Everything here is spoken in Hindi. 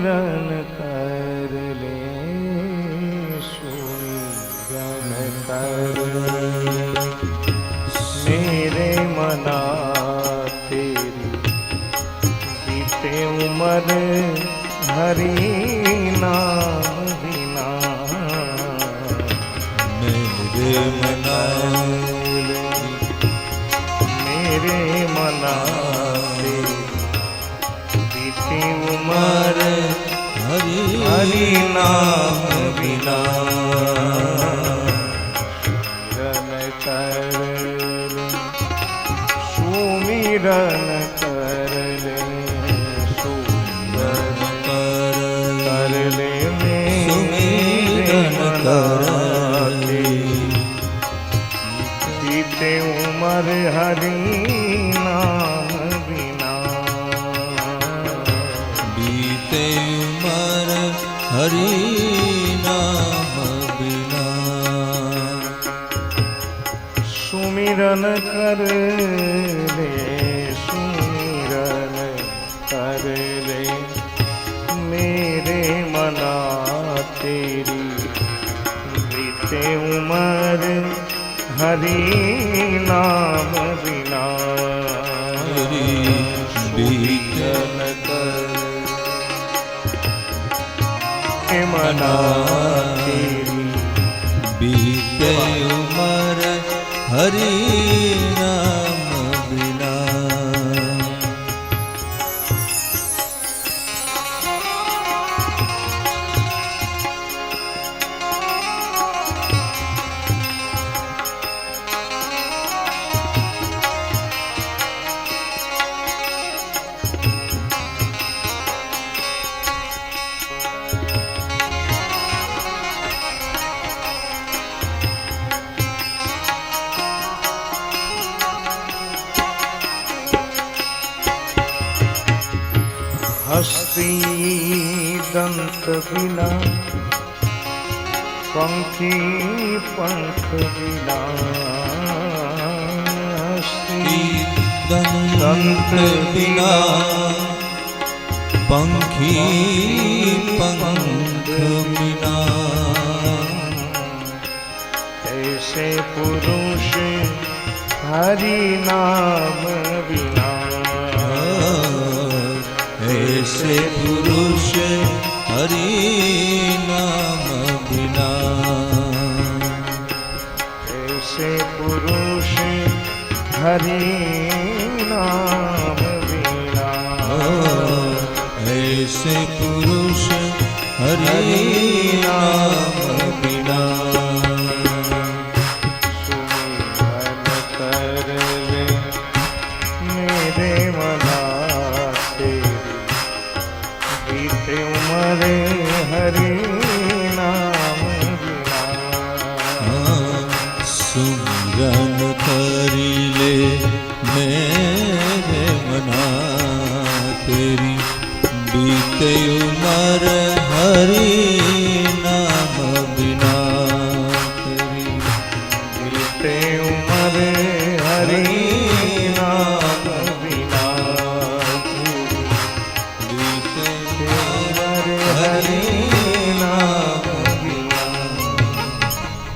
सुमिरन कर ले सुमिरन कर मेरे मना तेरी बीते उम्र हरि नाम बिना मेरे मना मेरे मना तेरी। बीती उम्र, हरि हरि नाम बिना सुमिरन कर ले, सुमिरन कर कर ले सुमिरन कर ले। उम्र हरि नाम हरि नाम बिना। सुमिरन कर ले, सुमिरन कर ले। मेरे मना तेरी बीते उम्र, हरि नाम बिना। ले मना तेरी बीते हस्ती दंत बिना, पंखी पंख बिना। हस्ती दंत बिना, पंखी पंख बिना। ऐसे पुरुष हरि नाम बिना ऐसे पुरुष हरि नाम बिना ऐसे पुरुष हरि नाम बिना ऐसे पुरुष हरि नाम बीते उम्र हरि नाम बिना सुमरन करी ले मेरे मना तेरी बीते उमर हरि